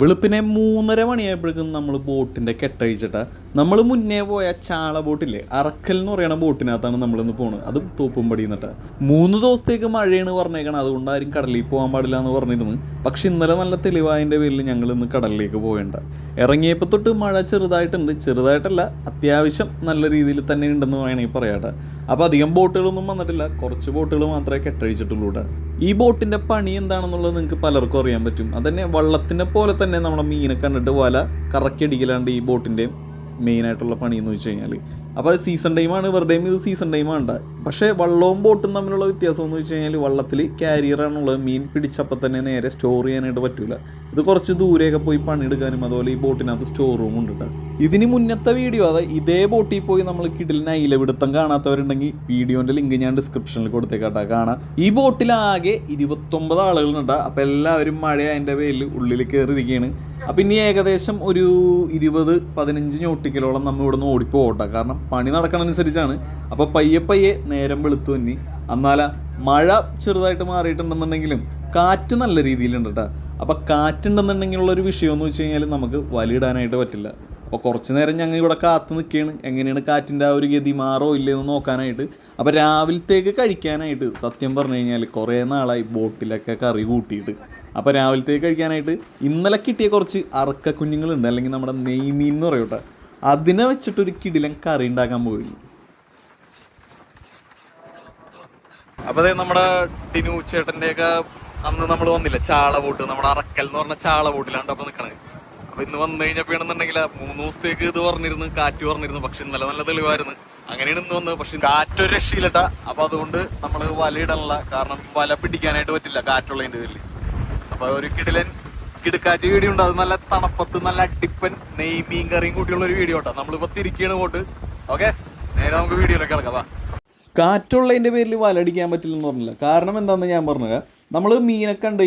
വെളുപ്പിനെ മൂന്നര മണിയായപ്പോഴേക്കും നമ്മൾ ബോട്ടിന്റെ കെട്ടഴിച്ചിട്ടാ. നമ്മൾ മുന്നേ പോയ ചാള ബോട്ടില്ലേ അറക്കൽ എന്ന് പറയുന്ന ബോട്ടിനകത്താണ് നമ്മളിന്ന് പോണത് അത് തോപ്പുംപടി എന്നിട്ടാ മൂന്ന് ദിവസത്തേക്ക് മഴയാണ് പറഞ്ഞേക്കണം അതുകൊണ്ട് ആരും കടലിൽ പോകാൻ പാടില്ല എന്ന് പറഞ്ഞിരുന്നു. പക്ഷെ ഇന്നലെ നല്ല തെളിവായതിന്റെ പേരിൽ ഞങ്ങൾ ഇന്ന് കടലിലേക്ക് പോകേണ്ട ഇറങ്ങിയപ്പോൾ തൊട്ട് മഴ ചെറുതായിട്ടുണ്ട്. ചെറുതായിട്ടല്ല അത്യാവശ്യം നല്ല രീതിയിൽ തന്നെ ഉണ്ടെന്ന് വേണമെങ്കിൽ പറയാട്ടെ. അപ്പോൾ അധികം ബോട്ടുകളൊന്നും വന്നിട്ടില്ല. കുറച്ച് ബോട്ടുകൾ മാത്രമേ കെട്ടഴിച്ചിട്ടുള്ളൂ ഈ ബോട്ടിന്റെ പണി എന്താണെന്നുള്ളത് നിങ്ങൾക്ക് പലർക്കും അറിയാൻ പറ്റും. അതന്നെ വള്ളത്തിനെ പോലെ തന്നെ നമ്മുടെ മീനെ കണ്ടിട്ട് വല കറക്കിയടിക്കലാണ്ട് ഈ ബോട്ടിന്റെ മെയിനായിട്ടുള്ള പണി എന്ന് വെച്ച് കഴിഞ്ഞാൽ അപ്പോൾ സീസൺ ടൈമാണ് ഇവരുടെയും ഇത് സീസൺ ടൈമാണ് പക്ഷേ വള്ളവും ബോട്ടും തമ്മിലുള്ള വ്യത്യാസം എന്ന് വെച്ച് കഴിഞ്ഞാൽ വള്ളത്തിൽ ക്യാരിയറാണുള്ളത് മീൻ പിടിച്ചപ്പോൾ തന്നെ നേരെ സ്റ്റോർ ചെയ്യാനായിട്ട് പറ്റൂല. ഇത് കുറച്ച് ദൂരെയൊക്കെ പോയി പണിയെടുക്കാനും അതുപോലെ ഈ ബോട്ടിനകത്ത് സ്റ്റോർ റൂം ഉണ്ട് കേട്ടോ ഇതിന് മുന്നത്തെ വീഡിയോ അതായത് ഇതേ ബോട്ടിൽ പോയി നമ്മൾ കിടിലിന് അയിലപിടുത്തം കാണാത്തവരുണ്ടെങ്കിൽ വീഡിയോന്റെ ലിങ്ക് ഞാൻ ഡിസ്ക്രിപ്ഷനിൽ കൊടുത്തേക്കാട്ടാ. കാണാം. ഈ ബോട്ടിൽ ആകെ ഇരുപത്തൊമ്പത് ആളുകളുണ്ട് അപ്പോൾ എല്ലാവരും മഴ അതിന്റെ പേരിൽ ഉള്ളിൽ കയറിയിരിക്കുകയാണ് അപ്പം ഇനി ഏകദേശം ഒരു ഇരുപത് പതിനഞ്ച് ഞോട്ടിക്കലോളം നമ്മൾ ഇവിടെ നിന്ന് ഓടിപ്പോട്ടെ കാരണം പണി നടക്കണനുസരിച്ചാണ്. അപ്പോൾ പയ്യെ പയ്യെ നേരം വെളുത്തു തന്നെ എന്നാല മഴ ചെറുതായിട്ട് മാറിയിട്ടുണ്ടെന്നുണ്ടെങ്കിലും കാറ്റ് നല്ല രീതിയിലുണ്ട് കേട്ടോ അപ്പോൾ കാറ്റുണ്ടെന്നുണ്ടെങ്കിലുള്ള ഒരു വിഷയം എന്ന് വെച്ച് കഴിഞ്ഞാൽ നമുക്ക് വലിയിടാനായിട്ട് പറ്റില്ല. അപ്പോൾ കുറച്ച് നേരം ഞങ്ങൾ ഇവിടെ കാത്തു നിൽക്കുകയാണ്. എങ്ങനെയാണ് കാറ്റിന്റെ ആ ഒരു ഗതി മാറോ ഇല്ലയെന്ന് നോക്കാനായിട്ട്. അപ്പോൾ രാവിലത്തേക്ക് കഴിക്കാനായിട്ട് സത്യം പറഞ്ഞു കഴിഞ്ഞാൽ കുറേ നാളായി ബോട്ടിലൊക്കെ കറി കൂട്ടിയിട്ട്. അപ്പോൾ രാവിലത്തേക്ക് കഴിക്കാനായിട്ട് ഇന്നലെ കിട്ടിയ കുറച്ച് അറക്ക കുഞ്ഞുങ്ങളുണ്ട് അല്ലെങ്കിൽ നമ്മുടെ നെയ്മീൻ എന്ന് പറയൂട്ടെ അതിനെ വെച്ചിട്ടൊരു കിടിലൻ കറി ഉണ്ടാക്കാൻ പോയി അപ്പോൾ നമ്മുടെ ടിനു ചേട്ടന്റെയൊക്കെ അന്ന് നമ്മൾ വന്നില്ല. ചാള ബോട്ട് നമ്മുടെ അറക്കൽ എന്ന് പറഞ്ഞ ചാള ബോട്ടിലാണ് അപ്പോൾ നിൽക്കണത് അപ്പൊ ഇന്ന് വന്നു കഴിഞ്ഞപ്പോഴാണെന്നുണ്ടെങ്കിൽ മൂന്ന് ദിവസത്തേക്ക് ഇത് പറഞ്ഞിരുന്നു കാറ്റ് പറഞ്ഞിരുന്നു പക്ഷെ നല്ല നല്ല തെളിവായിരുന്നു. അങ്ങനെയാണ് ഇന്ന് വന്നത്. പക്ഷെ കാറ്റൊരു രക്ഷയില്ലട്ട. അപ്പൊ അതുകൊണ്ട് നമ്മൾ വല ഇടണില്ല കാരണം വല പിടിക്കാനായിട്ട് പറ്റില്ല കാറ്റുള്ളതിന്റെ പേരിൽ അപ്പൊ ഒരു കിടിലൻ കിടുക്കാച്ച വീഡിയോ ഉണ്ട്. അത് നല്ല തണുപ്പത്ത് നല്ല അടിപ്പൻ നെയ് മീൻ കറിയും കൂട്ടിയുള്ള ഒരു വീഡിയോ കേട്ടോ. നമ്മളിപ്പോ തിരിക്കുകയാണ് പോട്ട് ഓക്കെ? നേരെ നമുക്ക് വീഡിയോയിലൊക്കെ കിടക്കാം. വാ. കാറ്റുള്ളതിന്റെ പേരിൽ വലടിക്കാൻ പറ്റില്ലെന്ന് പറഞ്ഞില്ല. കാരണം എന്താണെന്ന് ഞാൻ പറഞ്ഞുതരാം. നമ്മൾ മീനൊക്കെ കണ്ടു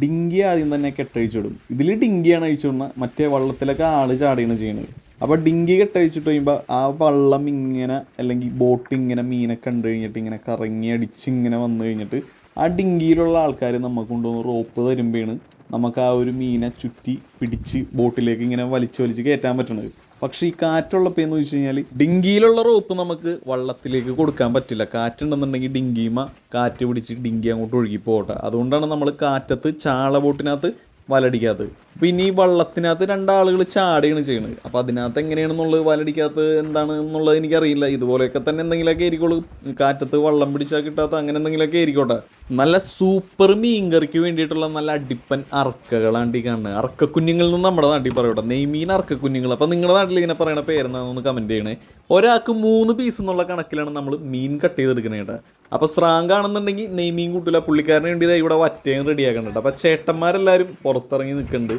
ഡിങ്കി ആദ്യം തന്നെ കെട്ടഴിച്ചിടും. ഇതിൽ ഡിങ്കിയാണ് അഴിച്ചിടുന്നത് മറ്റേ വള്ളത്തിലൊക്കെ ആൾ ചാടിയാണ് ചെയ്യുന്നത് അപ്പോൾ ഡിങ്കി കെട്ടഴിച്ചിട്ട് കഴിയുമ്പോൾ ആ വള്ളം ഇങ്ങനെ അല്ലെങ്കിൽ ബോട്ട് ഇങ്ങനെ മീനെ കണ്ടു കഴിഞ്ഞിട്ട് ഇങ്ങനെ കറങ്ങി അടിച്ച് ഇങ്ങനെ വന്നു കഴിഞ്ഞിട്ട് ആ ഡിങ്കിയിലുള്ള ആൾക്കാർ നമുക്ക് കൊണ്ടുവന്ന് റോപ്പ് തരുമ്പോഴാണ് നമുക്ക് ആ ഒരു മീനെ ചുറ്റി പിടിച്ച് ബോട്ടിലേക്ക് ഇങ്ങനെ വലിച്ച് വലിച്ച് കയറ്റാൻ പറ്റണത്. പക്ഷേ ഈ കാറ്റുള്ളപ്പോൾ എന്ന് വെച്ച് കഴിഞ്ഞാൽ ഡിങ്കിയിലുള്ള റോപ്പ് നമുക്ക് വള്ളത്തിലേക്ക് കൊടുക്കാൻ പറ്റില്ല. കാറ്റുണ്ടെന്നുണ്ടെങ്കിൽ ഡിങ്കിമ കാറ്റ് പിടിച്ച് ഡിങ്കി അങ്ങോട്ട് ഒഴുകി പോകട്ടെ അതുകൊണ്ടാണ് നമ്മൾ കാറ്റത്ത് ചാള ബോട്ടിനകത്ത് വലടിക്കാത്തത്. പിന്നെ ഈ വള്ളത്തിനകത്ത് രണ്ടാളുകൾ ചാടുകയാണ് ചെയ്യുന്നത് അപ്പോൾ അതിനകത്ത് എങ്ങനെയാണെന്നുള്ളത് വലടിക്കാത്ത എന്താണ് എന്നുള്ളത് എനിക്കറിയില്ല. ഇതുപോലെയൊക്കെ തന്നെ എന്തെങ്കിലുമൊക്കെ ആയിരിക്കുള്ളൂ. കാറ്റത്ത് വള്ളം പിടിച്ചാൽ കിട്ടാത്ത അങ്ങനെ എന്തെങ്കിലുമൊക്കെ ആയിരിക്കോട്ടെ. നല്ല സൂപ്പർ മീൻകറിക്ക് വേണ്ടിയിട്ടുള്ള നല്ല അടിപ്പൻ അർക്കകളാണ് കാണുന്നത്. അർക്കക്കുഞ്ഞുങ്ങളിൽ നിന്ന് നമ്മുടെ നാട്ടിൽ പറയട്ടെ. നെയ്മീൻ അർക്കക്കുഞ്ഞുങ്ങൾ. അപ്പോൾ നിങ്ങളുടെ നാട്ടിൽ ഇങ്ങനെ പറയണ പേരെന്നാണെന്ന് കമന്റ് ചെയ്യണേ. ഒരാൾക്ക് മൂന്ന് പീസ് എന്നുള്ള കണക്കിലാണ് നമ്മൾ മീൻ കട്ട് ചെയ്തെടുക്കുന്നത് കേട്ടോ. അപ്പോൾ സ്രാങ്ക് ആണെന്നുണ്ടെങ്കിൽ നെയ്മീൻ കൂട്ടില്ല പുള്ളിക്കാരന് വേണ്ടി ഇവിടെ വറ്റയും റെഡിയാക്കുന്നുണ്ട് അപ്പോൾ ചേട്ടന്മാരെല്ലാരും പുറത്തിറങ്ങി നിൽക്കുന്നുണ്ട്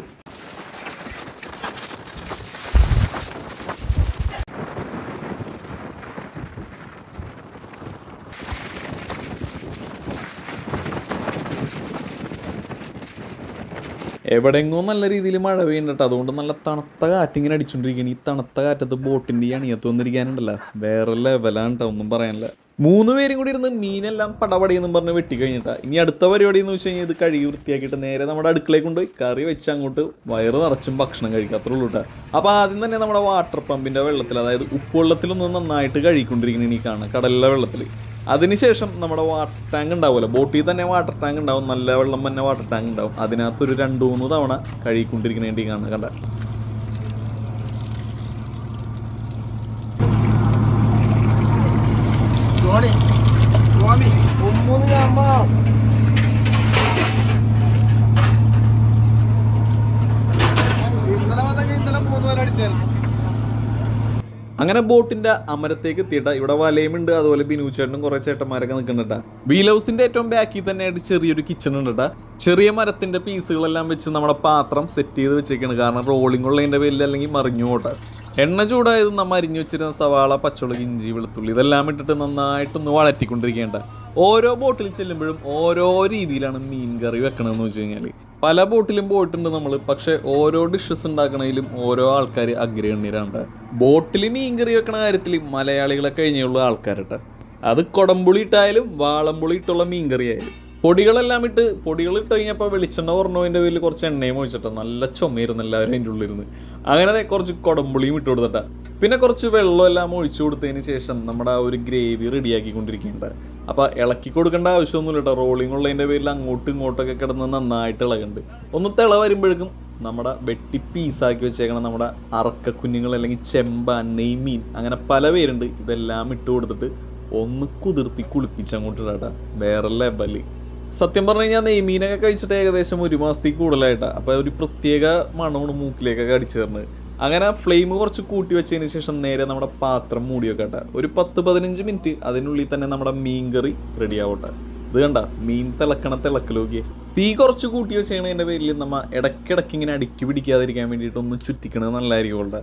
എവിടെയെങ്ങോ നല്ല രീതിയിൽ മഴ പെയ്യുന്നുണ്ട്. അതുകൊണ്ട് നല്ല തണുത്ത കാറ്റിങ്ങനെ അടിച്ചുകൊണ്ടിരിക്കുകയാണ് ഈ തണുത്ത കാറ്റത്ത് ബോട്ടിന്റെ അണിയത്ത് വന്നിരിക്കാനുണ്ടല്ലോ. വേറെ ലെവലാണ് കേട്ടോ ഒന്നും പറയാനില്ല. മൂന്ന് പേരും കൂടി ഇരുന്ന് മീനെല്ലാം പടപടിയെന്നും പറഞ്ഞ് വെട്ടി കഴിഞ്ഞിട്ടാ. ഇനി അടുത്ത പരിപാടി എന്ന് വെച്ച് കഴിഞ്ഞാൽ ഇത് കഴുകി വൃത്തിയാക്കിയിട്ട് നേരെ നമ്മുടെ അടുക്കളയിൽ കൊണ്ടുപോയി കറി വെച്ച് അങ്ങോട്ട് വയറ് നിറച്ചും ഭക്ഷണം കഴിക്കാത്രേ ഉള്ളൂ കേട്ടോ അപ്പോൾ ആദ്യം തന്നെ നമ്മുടെ വാട്ടർ പമ്പിന്റെ വെള്ളത്തിൽ അതായത് ഉപ്പുവെള്ളത്തിലൊന്ന് നന്നായിട്ട് കഴുകിക്കൊണ്ടിരിക്കണം ഇനി കാണാം കടലിലെ വെള്ളത്തിൽ അതിനുശേഷം നമ്മുടെ വാട്ടർ ടാങ്ക് ഉണ്ടാവുമല്ലോ. ബോട്ടിൽ തന്നെ വാട്ടർ ടാങ്ക് ഉണ്ടാവും. നല്ല വെള്ളം തന്നെ വാട്ടർ ടാങ്ക് ഉണ്ടാവും. അതിനകത്തൊരു രണ്ട് മൂന്ന് തവണ കഴുകിക്കൊണ്ടിരിക്കണേണ്ടി കാണുന്നത് കണ്ട. mau. ഇന്നലെ വന്നെങ്കിൽ ഇന്നലെ മൂന്ന് പേര് അടിച്ചായിരുന്നു അങ്ങനെ ബോട്ടിന്റെ അമരത്തേക്ക് എത്തിയിട്ട ഇവിടെ വലയുമുണ്ട് അതുപോലെ ബിനു ചേട്ടനും കുറെ ചേട്ടന്മാരൊക്കെ നിൽക്കുന്നുണ്ട് വീൽ ഹൗസിന്റെ ഏറ്റവും ബാക്കിൽ തന്നെയായിട്ട് ചെറിയൊരു കിച്ചൺ ഉണ്ട് ചെറിയ മരത്തിന്റെ പീസുകളെല്ലാം വെച്ച് നമ്മുടെ പാത്രം സെറ്റ് ചെയ്ത് വെച്ചേക്കാണ്. കാരണം റോളിംഗ് ഉള്ളതിന്റെ പേരിൽ അല്ലെങ്കിൽ മറിഞ്ഞു പോട്ടെ. എണ്ണ ചൂടായത് നമ്മൾ അരിഞ്ഞു വെച്ചിരുന്ന സവാള പച്ചമുളക് ഇഞ്ചി വെളുത്തുള്ളി ഇതെല്ലാം ഇട്ടിട്ട് നന്നായിട്ടൊന്ന് വഴറ്റിക്കൊണ്ടിരിക്കേണ്ട ഓരോ ബോട്ടിൽ ചെല്ലുമ്പോഴും ഓരോ രീതിയിലാണ് മീൻ കറി വെക്കണമെന്ന് വെച്ച് കഴിഞ്ഞാൽ പല ബോട്ടിലും പോയിട്ടുണ്ട് നമ്മൾ പക്ഷെ ഓരോ ഡിഷസ് ഉണ്ടാക്കണതിലും ഓരോ ആൾക്കാർ അഗ്രഗണ്യരാണ് ബോട്ടിൽ മീൻ കറി വെക്കണ കാര്യത്തിൽ മലയാളികളെ കഴിഞ്ഞുള്ള ആൾക്കാരട്ടെ. അത് കൊടംപുളി ഇട്ടായാലും വാളംപുളി ഇട്ടുള്ള മീൻ കറി ആയാലും. പൊടികളെല്ലാം ഇട്ട് പൊടികൾ ഇട്ട് കഴിഞ്ഞപ്പോൾ വെളിച്ചെണ്ണ പറഞ്ഞതിന്റെ പേരിൽ കുറച്ച് എണ്ണയും ഒഴിച്ചിട്ട്. നല്ല ചുമയിരുന്നു എല്ലാവരും അതിന്റെ ഉള്ളിരുന്ന്. അങ്ങനെ കുറച്ച് കുടമ്പുളിയും ഇട്ട് കൊടുത്തിട്ട. പിന്നെ കുറച്ച് വെള്ളം എല്ലാം ഒഴിച്ചു കൊടുത്തതിന് ശേഷം നമ്മുടെ ആ ഒരു ഗ്രേവി റെഡിയാക്കിക്കൊണ്ടിരിക്കുന്നുണ്ട് അപ്പോൾ ഇളക്കി കൊടുക്കേണ്ട ആവശ്യമൊന്നുമില്ല കേട്ടോ റോളിംഗ് ഉള്ളതിന്റെ പേരിൽ അങ്ങോട്ടും ഇങ്ങോട്ടൊക്കെ കിടന്ന് നന്നായിട്ട് ഇളകുന്നുണ്ട്. ഒന്ന് തിള വരുമ്പോഴേക്കും നമ്മുടെ വെട്ടി പീസാക്കി വെച്ചേക്കണം നമ്മുടെ അറക്ക കുഞ്ഞുങ്ങൾ അല്ലെങ്കിൽ ചെമ്പാൻ നെയ്മീൻ അങ്ങനെ പല പേരുണ്ട്. ഇതെല്ലാം ഇട്ട് കൊടുത്തിട്ട് ഒന്ന് കുതിർത്തി കുളിപ്പിച്ച് അങ്ങോട്ട് ഇടാട്ടാ വേറെ ലെവൽ സത്യം പറഞ്ഞു കഴിഞ്ഞാൽ നെയ്മീനൊക്കെ കഴിച്ചിട്ട് ഏകദേശം ഒരു മാസത്തേക്ക് കൂടുതലായിട്ടാണ് അപ്പോൾ ഒരു പ്രത്യേക മണമാണ് മൂക്കിലേക്കൊക്കെ അടിച്ചു തരുന്നത്. അങ്ങനെ ഫ്ലെയിം കുറച്ച് കൂട്ടി വെച്ചതിന് ശേഷം നേരെ നമ്മുടെ പാത്രം മൂടി വെക്കട്ടെ ഒരു പത്ത് പതിനഞ്ച് മിനിറ്റ് അതിനുള്ളിൽ തന്നെ നമ്മുടെ മീൻ കറി റെഡി ആവട്ടെ. ഇത് കണ്ട മീൻ തിളക്കണ തിളക്കലോക്കിയേ തീ കുറച്ച് കൂട്ടി വെച്ചതിന്റെ പേരിൽ നമ്മൾ ഇടയ്ക്കിടയ്ക്ക് ഇങ്ങനെ അടുക്കി പിടിക്കാതിരിക്കാൻ വേണ്ടിയിട്ട് ഒന്ന് ചുറ്റിക്കണത് നല്ലതായിരിക്കും ഉള്ളത്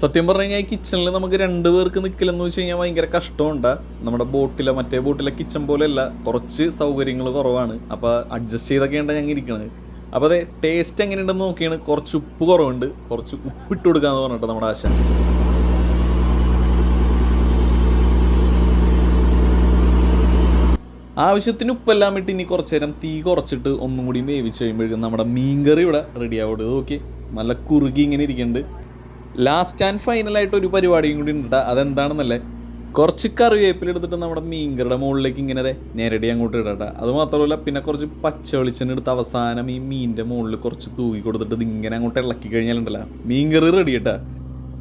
സത്യം പറഞ്ഞു കഴിഞ്ഞാൽ കിച്ചണിൽ നമുക്ക് രണ്ട് പേർക്ക് നിൽക്കില്ലെന്ന് വെച്ച് കഴിഞ്ഞാൽ ഭയങ്കര കഷ്ടമുണ്ട്. നമ്മുടെ ബോട്ടിലെ മറ്റേ ബോട്ടിലെ കിച്ചൺ പോലെയല്ല കുറച്ച് സൗകര്യങ്ങൾ കുറവാണ്. അപ്പോൾ അഡ്ജസ്റ്റ് ചെയ്തൊക്കെയാണ് ഞങ്ങൾ ഇരിക്കുന്നത് അപ്പോൾ അതെ ടേസ്റ്റ് എങ്ങനെയുണ്ടെന്ന് നോക്കിയാണ്. കുറച്ച് ഉപ്പ് കുറവുണ്ട്. കുറച്ച് ഉപ്പിട്ട് കൊടുക്കാന്ന് പറഞ്ഞിട്ട് നമ്മുടെ ആശ. ആവശ്യത്തിന് ഉപ്പെല്ലാം ഇട്ട് ഇനി കുറച്ച് നേരം തീ കുറച്ചിട്ട് ഒന്നും കൂടി വേവിച്ച് കഴിയുമ്പോഴേക്കും നമ്മുടെ മീൻകറി ഇവിടെ റെഡി ആവുന്നത് നോക്കി നല്ല കുറുകി ഇങ്ങനെ ഇരിക്കുന്നുണ്ട് ലാസ്റ്റ് ആൻഡ് ഫൈനലായിട്ട് ഒരു പരിപാടിയും കൂടി ഉണ്ട് അതെന്താണെന്നല്ലേ? കുറച്ച് കറിവേപ്പില എടുത്തിട്ട് നമ്മുടെ മീൻകറിയുടെ മുകളിലേക്ക് ഇങ്ങനെ നേരടി അങ്ങോട്ട് ഇടട്ടെ അത് മാത്രമല്ല പിന്നെ കുറച്ച് പച്ച വെളിച്ചെണ്ണ എടുത്ത് അവസാനം ഈ മീനിന്റെ മുകളിൽ കുറച്ച് തൂക്കി കൊടുത്തിട്ട് ഇത് ഇങ്ങനെ അങ്ങോട്ട് ഇളക്കി കഴിഞ്ഞാലുണ്ടല്ലോ. മീൻകറി റെഡി കേട്ടാ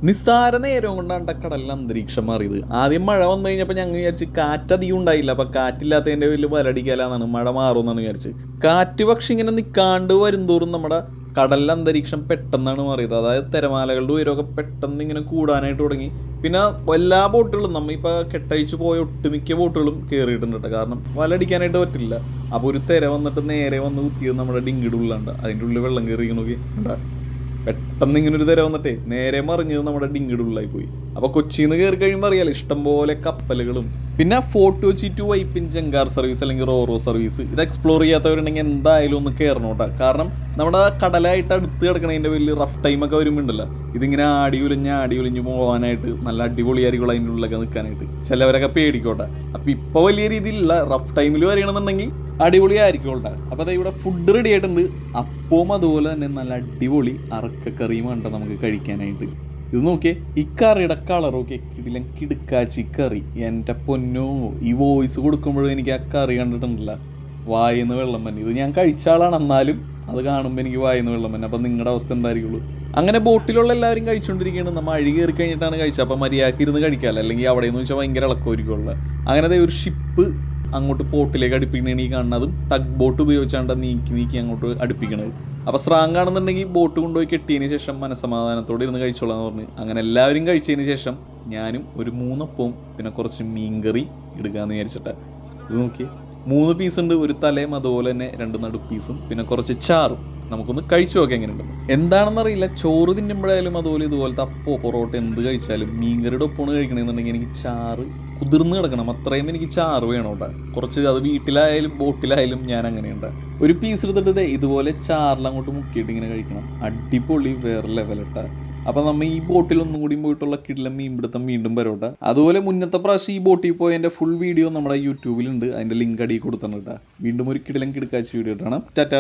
നിസ്സാര നേരം കൊണ്ടാണ് കടലിൽ അന്തരീക്ഷം മാറിയത്. ആദ്യം മഴ വന്നു കഴിഞ്ഞപ്പോൾ ഞങ്ങൾ വിചാരിച്ച് കാറ്റ് അധികം ഉണ്ടായില്ല. അപ്പം കാറ്റില്ലാത്തതിന്റെ വലിയ വലടിക്കാലാന്നാണ് മഴ മാറുമെന്നാണ് വിചാരിച്ച്. കാറ്റ് പക്ഷെ ഇങ്ങനെ നിൽക്കാണ്ട് വരുംതോറും നമ്മുടെ കടലിലെ അന്തരീക്ഷം പെട്ടെന്നാണ് മാറിയത്. അതായത് തിരമാലകളുടെ ഉയരമൊക്കെ പെട്ടെന്ന് ഇങ്ങനെ കൂടാനായിട്ട് തുടങ്ങി. പിന്നെ എല്ലാ ബോട്ടുകളും നമ്മ ഇപ്പോൾ കെട്ടഴിച്ച് പോയ ഒട്ടുമിക്ക ബോട്ടുകളും കയറിയിട്ടുണ്ട് കേട്ടോ. കാരണം വലടിക്കാനായിട്ട് പറ്റില്ല. അപ്പോൾ ഒരു തിര വന്നിട്ട് നേരെ വന്ന് കുത്തിയത് നമ്മുടെ ഡിങ്കിയുടെ ഉള്ളിലുണ്ട്. അതിന്റെ ഉള്ളിൽ വെള്ളം കയറിക്കണോക്കി ഉണ്ടാ പെട്ടെന്ന് ഇങ്ങനെ ഒരു തിര വന്നിട്ടേ നേരെ മറിഞ്ഞത് നമ്മുടെ ഡിങ്കിയുടെ ഉള്ളിലായി പോയി. അപ്പോൾ കൊച്ചിയിൽ നിന്ന് കയറി കഴിയുമ്പോൾ അറിയാലോ ഇഷ്ടംപോലെ കപ്പലുകളും പിന്നെ four two G to Vypin ജങ്കാർ service അല്ലെങ്കിൽ റോറോ സർവീസ്. ഇത് എക്സ്പ്ലോർ ചെയ്യാത്തവരുണ്ടെങ്കിൽ എന്തായാലും ഒന്ന് കയറണോട്ടാ കാരണം നമ്മുടെ കടലായിട്ട് അടുത്ത് കിടക്കണതിന്റെ വലിയ റഫ് ടൈമൊക്കെ വരുമ്പോണ്ടല്ലോ. ഇതിങ്ങനെ ആടി ഉലിഞ്ഞ് ആടി ഉലിഞ്ഞ് പോകാനായിട്ട് നല്ല അടിപൊളിയായിരിക്കും അതിന്റെ ഉള്ളിലൊക്കെ നിൽക്കാനായിട്ട് ചിലവരൊക്കെ പേടിക്കോട്ടെ. അപ്പം ഇപ്പോൾ വലിയ രീതിയിലുള്ള റഫ് ടൈമിൽ വരികയാണെന്നുണ്ടെങ്കിൽ അടിപൊളിയായിരിക്കും കേട്ടോ. അപ്പോൾ അതായത് ഇവിടെ ഫുഡ് റെഡി ആയിട്ടുണ്ട്. അപ്പവും അതുപോലെ തന്നെ നല്ല അടിപൊളി അറക്കക്കറിയും വേണ്ട നമുക്ക് കഴിക്കാനായിട്ട്. ഇത് നോക്കിയേ ഇക്കറിയുടെ കറിയുടെ കളർ ഓക്കെ കിടിലം കിടുക്കാച്ചി കറി. എന്റെ പൊന്നോ ഈ വോയിസ് കൊടുക്കുമ്പോഴും എനിക്ക് അക്കറി കറി കണ്ടിട്ടുണ്ടല്ല. വായിന്ന് വെള്ളം തന്നെ ഇത് ഞാൻ കഴിച്ച ആളാണ് എന്നാലും അത് കാണുമ്പോൾ എനിക്ക് വായിന്ന് വെള്ളം തന്നെ അപ്പം നിങ്ങളുടെ അവസ്ഥ എന്തായിരിക്കുള്ളൂ? അങ്ങനെ ബോട്ടിലുള്ള എല്ലാവരും കഴിച്ചുകൊണ്ടിരിക്കുകയാണ് നമ്മൾ അഴി കയറി കഴിഞ്ഞിട്ടാണ് കഴിച്ചത്. അപ്പം മര്യാദയ്ക്ക് ഇരുന്ന് കഴിക്കാമല്ലോ അല്ലെങ്കിൽ അവിടെ എന്ന് വെച്ചാൽ ഭയങ്കര ഇളക്കമായിരിക്കുമല്ലോ അങ്ങനെ ഒരു ഷിപ്പ് അങ്ങോട്ട് പോട്ടിലേക്ക് അടുപ്പിക്കണേ ഈ കാണുന്നതും. ടഗ് ബോട്ട് ഉപയോഗിച്ചാണ്ട് നീക്കി നീക്കി അങ്ങോട്ട് അടുപ്പിക്കണത്. അപ്പോൾ സ്രാങ്കാണെന്നുണ്ടെങ്കിൽ ബോട്ട് കൊണ്ടുപോയി കെട്ടിയതിന് ശേഷം മനസമാധാനത്തോടെ ഇരുന്ന് കഴിച്ചോളാന്ന് പറഞ്ഞ്. അങ്ങനെ എല്ലാവരും കഴിച്ചതിന് ശേഷം ഞാനും ഒരു മൂന്നപ്പവും പിന്നെ കുറച്ച് മീൻകറി എടുക്കാമെന്ന് വിചാരിച്ചിട്ട്. ഇത് നോക്കി മൂന്ന് പീസ് ഉണ്ട് ഒരു തലയും അതുപോലെ തന്നെ രണ്ട് നടു പീസും പിന്നെ കുറച്ച് ചാറും. നമുക്കൊന്ന് കഴിച്ചു നോക്കാം എങ്ങനെയുണ്ട്. എന്താണെന്നറിയില്ല ചോറ് തിന്നുമ്പോഴായാലും അതുപോലെ ഇതുപോലത്തെ അപ്പോ പൊറോട്ട എന്ത് കഴിച്ചാലും മീൻകറിയുടെ ഒപ്പമാണ് കഴിക്കണമെന്നുണ്ടെങ്കിൽ എനിക്ക് ചാറ് കുതിർന്ന് കിടക്കണം. അത്രയും എനിക്ക് ചാറ് വേണം കേട്ടോ കുറച്ച് അത് വീട്ടിലായാലും ബോട്ടിലായാലും ഞാൻ അങ്ങനെയുണ്ട്. ഒരു പീസ് എടുത്തിട്ട് ഇതുപോലെ ചാറിൽ അങ്ങോട്ട് മുക്കിയിട്ട് ഇങ്ങനെ കഴിക്കണം. അടിപൊളി വേറെ ലെവലിട്ട അപ്പൊ നമ്മൾ ഈ ബോട്ടിൽ ഒന്നും കൂടി പോയിട്ടുള്ള കിടിലം മീൻപിടുത്തം വീണ്ടും വരോട്ടെ. അതുപോലെ മുന്നത്തെ പ്രാവശ്യം ഈ ബോട്ടിൽ പോയതിന്റെ ഫുൾ വീഡിയോ നമ്മുടെ യൂട്യൂബിലുണ്ട് അതിന്റെ ലിങ്ക് അടിയിൽ കൊടുത്തിട്ടുണ്ട് വീണ്ടും ഒരു കിടിലം കിടക്കാച്ച വീഡിയോ ഇട്ടാണ് ടാറ്റ.